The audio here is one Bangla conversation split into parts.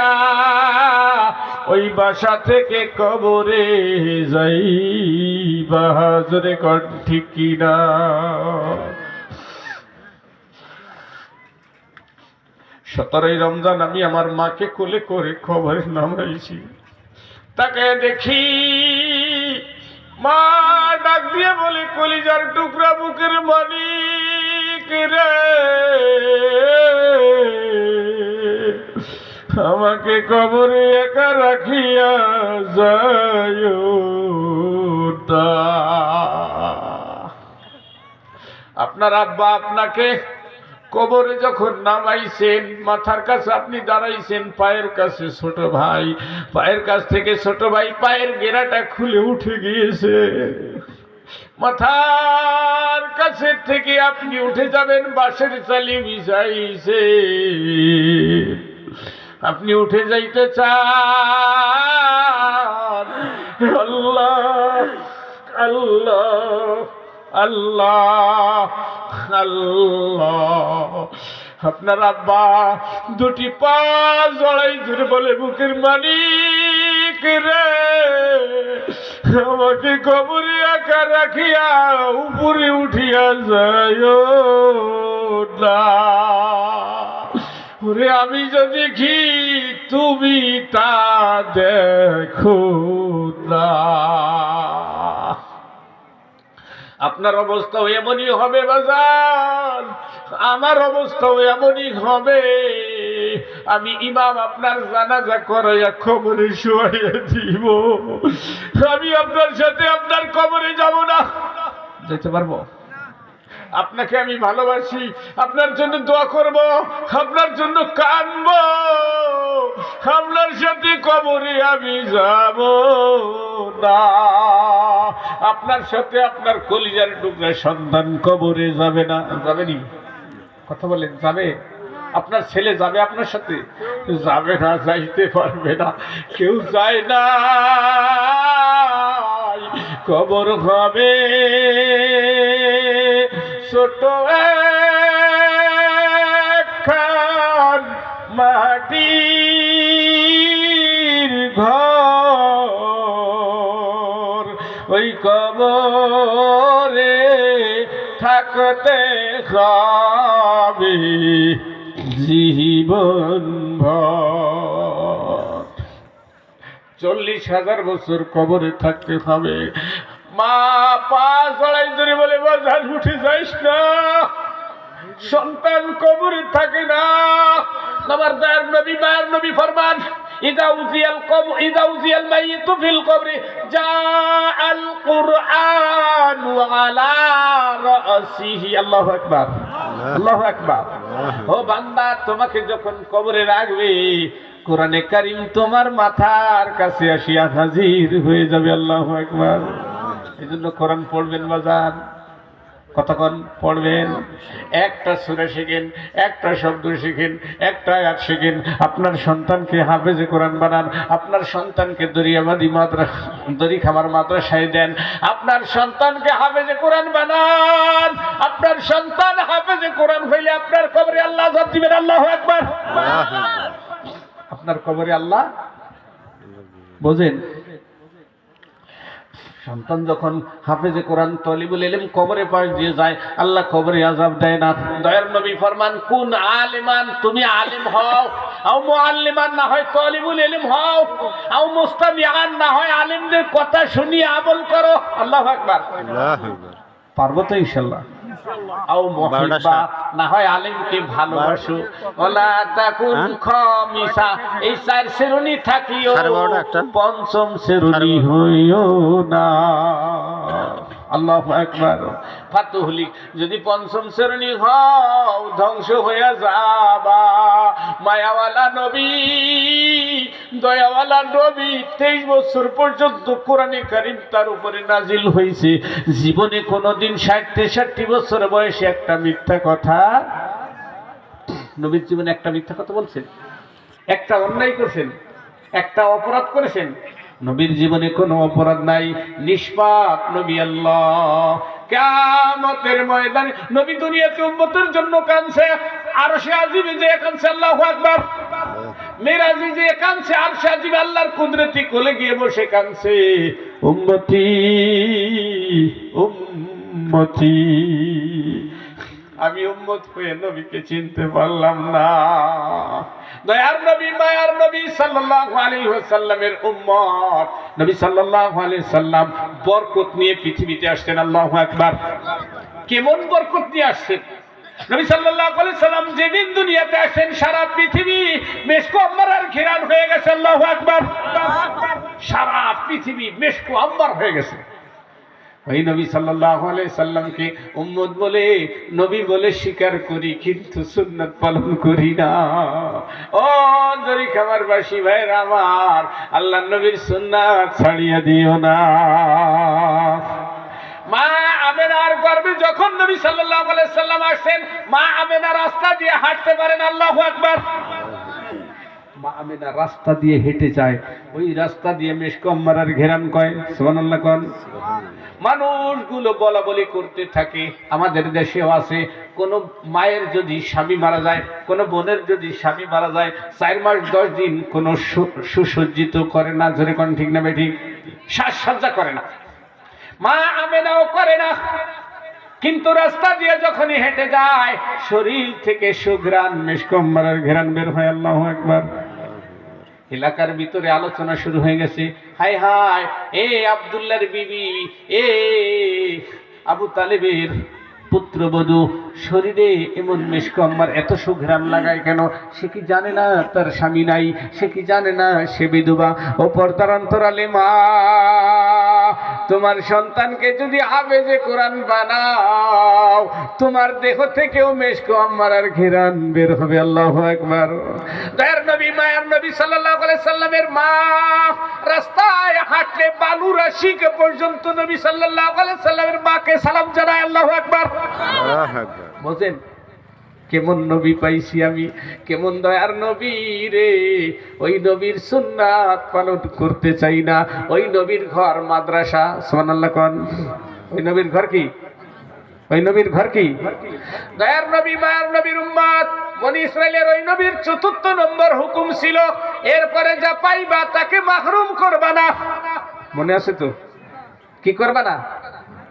রাখিয়া ওই বাসা থেকে কবরে যাই বাহাজরে কর ঠিক কিনা? সতেরোই রমজান আমি আমার মাকে কোলে করে খবরে নামাইছি। তাকে দেখি মা ডাক দিয়ে বলে, কলিজার টুকরা বুকের মালিক রে। আমাকে কবরে একা রাখিয়া যায় আপনার আব্বা আপনাকে কবরে যখন নামাইছেন, মাথার কাছে আপনি দাঁড়াইছেন, পায়ের কাছে ছোট ভাই, পায়ের কাছ থেকে ছোট ভাই পায়ের গেরাটা খুলে উঠে গিয়েছে। মাথার কাছে থেকে আপনি উঠে যাবেন বাসের চালি বিছাইছে আপনি উঠে যাইতে চান। আল্লাহ আল্লাহ আল্লাহ আল্লাহ। আপনার আব্বা দুটি পা জড়াই ধরে বলে, বুকের মালিক রে, আমাকে কবরে আঁকা রাখিয়া উপরে উঠিয়া যায় না। ওরে আমি যদি কি তুমি তা দেখো না। আপনার অবস্থাও এমনই হবে, বাজান। আমার অবস্থাও এমনই হবে। আমি ইমাম আপনার জানাজা করাইয়া খবরে শুয়াইয়া দিব। আমি আপনার সাথে আপনার কবরে যাব না। যেতে পারব? আপনাকে আমি ভালোবাসি। আপনার জন্য দোয়া করব, আপনার জন্য কানব, আপনার সাথে কবরে আমি যাব না। আপনার সাথে আপনার কলিজার টুকরা সন্তান কবরে যাবে না। যাবেনি কথা বলেন, যাবে? আপনার ছেলে যাবে আপনার সাথে? যাবে না, যাইতে পারবে না। কেউ যায় না কবর হবে। ছোট একখান মাটির ঘর। ওই কবরে থাকতে হবে জীবন চল্লিশ হাজার বছর কবরে থাকতে হবে। মা পা জড়াই ধরে বলে বাজার উঠে যাইস না। সন্তান কবরে থাকে না। আমার দয়ার নবী মায়ের নবী ফরমান ইদা উজিয়াল কব ইদা উজিয়াল মাইয়িতু ফিল কবরি কুরআন আলা রাসিহি। আল্লাহু আকবার। আল্লাহু আকবার। ও বান্দা তোমাকে যখন কবরে রাখবে কোরআনে কারিম তোমার মাথার কাছে আসিয়া হাজির হয়ে যাবে। আল্লাহু আকবার। এই জন্য কোরআন পড়বেন বাজার কতক্ষণ পড়বেন? একটা সুরে শিখেন একটা শব্দ শিখেন একটা আয়াত শিখেন। আপনার সন্তানকে হাফেজে কোরআন বানান আপনার সন্তানকে দরিয়াবাদী মাদ্রা দরি খামার মাদ্রাসায় দেন। আপনার সন্তানকে হাফেজে কোরআন বানান। আপনার সন্তান হাফেজে কোরআন হইলে আপনার কবরে আল্লাহ দিবেন। আল্লাহ একবার আপনার কবরে আল্লাহ বোঝেন? সন্তান যখন হাফেজে কোরআন তলিবুল এলিম কবরে পাশ দিয়ে যায় আল্লাহ কবরে আজাব দেয় না। দয়ার নবী ফরমান কোন আলিমান? তুমি আলিম হও। আও মুআল্লিমান না হয় তলিবুল এলিম হও। আও মুস্তামিআন না হয় আলিমদের কথা শুনি আমল করো। আল্লাহু আকবার। পারব তো ইনশাআল্লাহ। আও মহিবা না হয় আলিমকে ভালোবাসো। ওলা তাকুন খমিসা এই চার শ্রেণি থাকিও পঞ্চম শ্রেণি হইও না। আল্লাহ একবার ফাতুহলি যদি পঞ্চম শ্রেণি হও, ধ্বংস হয়ে যাবা। মায়াওয়ালা নবী, দয়াওয়ালা নবী, তেইশ বছর পর্যন্ত কোরআনে কারিম তার উপরে নাজিল হয়েছে জীবনে কোনোদিন ষাট, তেষট্টি বছর বয়সে একটা মিথ্যা কথা, নবীর জীবনে একটা মিথ্যা কথা বলছেন? একটা অন্যায় করছেন? একটা অপরাধ করেছেন? নবীর জীবনে কোনো অপরাধ নাই। নিষ্পাপ নবী আল্লাহ। কিয়ামতের ময়দানে নবী দুনিয়াতে উম্মতের জন্য কাঁদছে আরও সে আজিবে যে কানছে আল্লাহ আকবার। মেরাজি যে কানছে আর সে আজিবে আল্লাহর কুদরতি কোলে গিয়ে বসে কানছে উম্মতি উম্মতি। আমি উম্মত হয়ে নবীকে চিনতে পারলাম না। দয়ার নবী, মায়ার নবী সাল্লাল্লাহু আলাইহি ওয়াসাল্লামের উম্মত। নবী সাল্লাল্লাহু আলাইহি সাল্লাম বরকত নিয়ে পৃথিবীতে আসছেন, আল্লাহু আকবার। কেমন বরকত নিয়ে আসছেন? নবী সাল্লাল্লাহু আলাইহি সাল্লাম যেদিন দুনিয়াতে আসেন, সারা পৃথিবী মেশকো আম্মার ঘেরান হয়ে গেছে, আল্লাহু আকবার। সারা পৃথিবী মেশকো আম্মার হয়ে গেছে। ওই নবী আলাইহি সাল্লামকে উম্মত বলে, নবী বলে স্বীকার করি, কিন্তু সুন্নাত পালন করি না। ও দরি খামার বাসী ভাইরা আমার আল্লাহ নবীর সুন্নাত ছাড়িয়ে দিও না। মা আমেনার গর্বে যখন নবী আলাইহি সাল্লাম আসেন মা আমেনা রাস্তা দিয়ে হাঁটতে পারেন, আল্লাহু আকবার। মা আমেনা রাস্তা দিয়ে হেঁটে যায়, ওই রাস্তা দিয়ে মেশকম্মার ঘেরান কয়, সুবহানাল্লাহ কন। মানুষগুলো বলা বলি করতে থাকে। আমাদের দেশেও আছে। কোনো মায়ের যদি স্বামী মারা যায়, কোনো বোনের যদি স্বামী মারা যায়, চার মাস দশ দিন কোনো সুসজ্জিত করে না ধরে কোন ঠিক না বেঠিক? সাজসজ্জা করে না। মা আমেনাও করে না। কিন্তু রাস্তা দিয়ে যখনই হেঁটে যায়, শরীর থেকে সুঘ্রাণ মেশকম্মার ঘেরান বের হয়। আল্লাহ একবার এলাকার ভিতরে আলোচনা শুরু হয়ে গেছে। হাই হাই এ আবদুল্লার বিবি, এ আবু তালেবের পুত্রবধূ শরীরে এমন মেশকম্মার এত সুঘ্রাম লাগায় কেন? সে কি জানে না তার স্বামী নাই? সে কি জানে না সে বিধবা? ও পর্দার অন্তরালে মা তোমার সন্তানকে যদি হাফেজে কোরআন বানাও তোমার দেহ থেকেও মেশকো আম্মার আর ঘেরান বের হবে আল্লাহ একবার দয়ার নবী মায়ার নবী আলাইহি সাল্লামের মা রাস্তায় হাঁটলে বালু রাশিকে পর্যন্ত নবী আলাইহি সাল্লামের মাকে সালাম জানায় আল্লাহ একবার বুঝেন? কেমন নবী পাইছি আমি? কেমন দয়ার নবী রে? ওই নবীর সুন্নাত পালন করতে চাই না। ওই নবীর ঘর মাদ্রাসা সোনাল্লাহ কন। ওই নবীর ঘর কি? ওই নবীর ঘর কি? দয়ার নবী, মায়ার নবীর উম্মাদ বনি ইসরায়েলের ওই নবীর চতুর্থ নম্বর হুকুম ছিল, এরপরে যা পাইবা তাকে মাহরুম করবা না। মনে আছে তো? কি করবা না?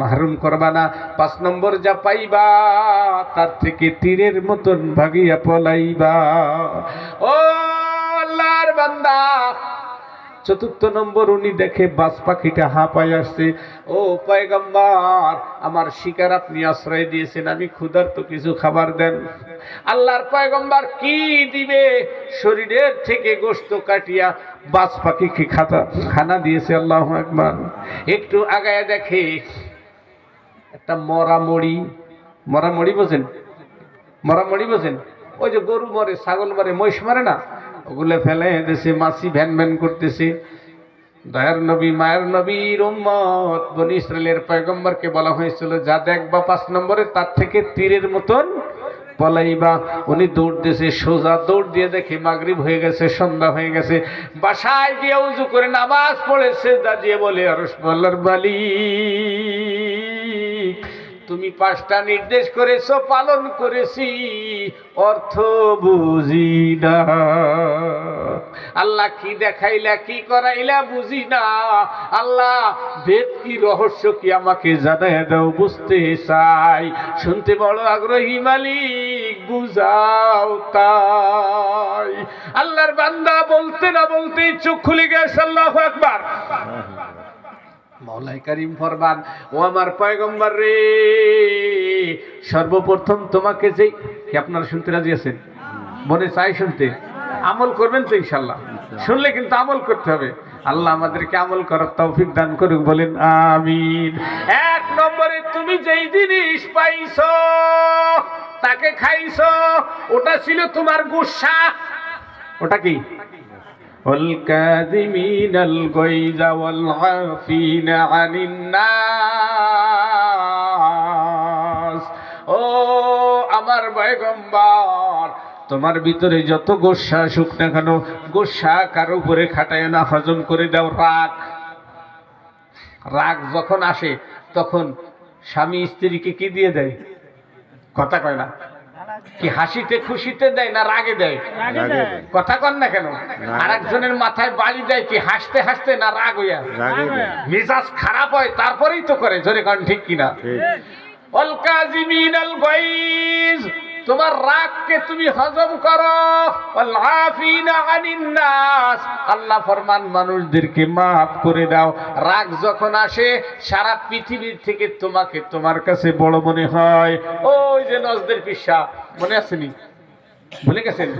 মাহরুম করবা না। পাঁচ নম্বর যা পাইবা, তার থেকে তীরের মতন ভাগিয়া পলাইবা। ও আল্লাহর বান্দা, চতুর্থ নম্বর উনি দেখে বাস পাখিটা হাঁপায় আসছে। ও পয়গম্বর, আমার শিকার আপনি আশ্রয় দিয়েছেন, আমি ক্ষুধার্ত কিছু খাবার দেন। আল্লাহর পয়গম্বর কি দিবে? শরীরের থেকে গোস্ত কাটিয়া বাস পাখিকে খাতা খানা দিয়েছে, আল্লাহ একবার একটু আগায় দেখে। একটা মরা মড়ি মরা মড়ি বোঝেন? মরা মড়ি বোঝেন? ওই যে গরু মরে, ছাগল মরে, মহিষ মরে না? ওগুলো ফেলে দেশে মাছি ভ্যান ভ্যান করতেছে। দয়ার নবী, মায়ের নবীর উম্মত, বনি ইসরায়েলের পয়গম্বরকে বলা হয়েছিল, যা দেখবা পাঁচ নম্বরে, তার থেকে তীরের মতন পলাইবা। উনি দৌড় দিয়েছে সোজা দৌড় দিয়ে দেখে মাগরিব হয়ে গেছে, সন্ধ্যা হয়ে গেছে। বাসায় গিয়ে উজু করে নামাজ পড়েছে দা দিয়ে বলে আরস বল্লার বালি। তুমি পাঁচটা নির্দেশ করেছ, পালন করেছি, অর্থ বুঝি না। আল্লাহ কি দেখাইলা, কি করাইলা বুঝি না। আল্লাহ বেদ কি রহস্য কি আমাকে জানাই দাও, বুঝতে চাই। শুনতে বড় আগ্রহী মালিক, বুঝাও তাই। আল্লাহর বান্দা বলতে না বলতেই চোখ খুলে গেছে, আল্লাহ একবার মৌলাই করিম ফরমান, ও আমার পয়গম্বর রে, সর্বপ্রথম তোমাকে যে কি আপনারা শুনতে রাজি আছেন? মনে চাই শুনতে? আমল করবেন তো ইনশাল্লাহ। শুনলে কিন্তু আমল করতে হবে। আল্লাহ আমাদেরকে আমল করার তৌফিক দান করুক, বলেন আমিন। এক নম্বরে তুমি যেই জিনিস পাইছো, তাকে খাইছো, ওটা ছিল তোমার গুসা। ওটা কি? والكاذمين الغيظ والعافين عن الناس ও আমার পয়গম্বর তোমার ভিতরে যত গোসা সুখ না কেন গোসা কারো উপরে খাটায় না হজম করে দাও রাগ রাগ যখন আসে তখন স্বামী স্ত্রীকে কি দিয়ে দেয় কথা কয় না কি হাসিতে খুশিতে দেয় না রাগে দেয়? কথা কন না কেন? আর একজনের মাথায় বাড়ি দেয় কি হাসতে হাসতে না রাগ হইয়া? মেজাজ খারাপ হয় তারপরেই তো করে জোরে কারণ ঠিক কিনা? ঠিক। আল গাইজ তোমার রাগকে তুমি হজম করো। আল্লাহ ফরমান, মানুষদেরকে মাফ করে দাও। রাগ যখন আসে, সারা পৃথিবীর থেকে তোমাকে তোমার কাছে বড় মনে হয়। ওই যে নজদের পিসা, মনে আসেনি ভুলে গেছেন?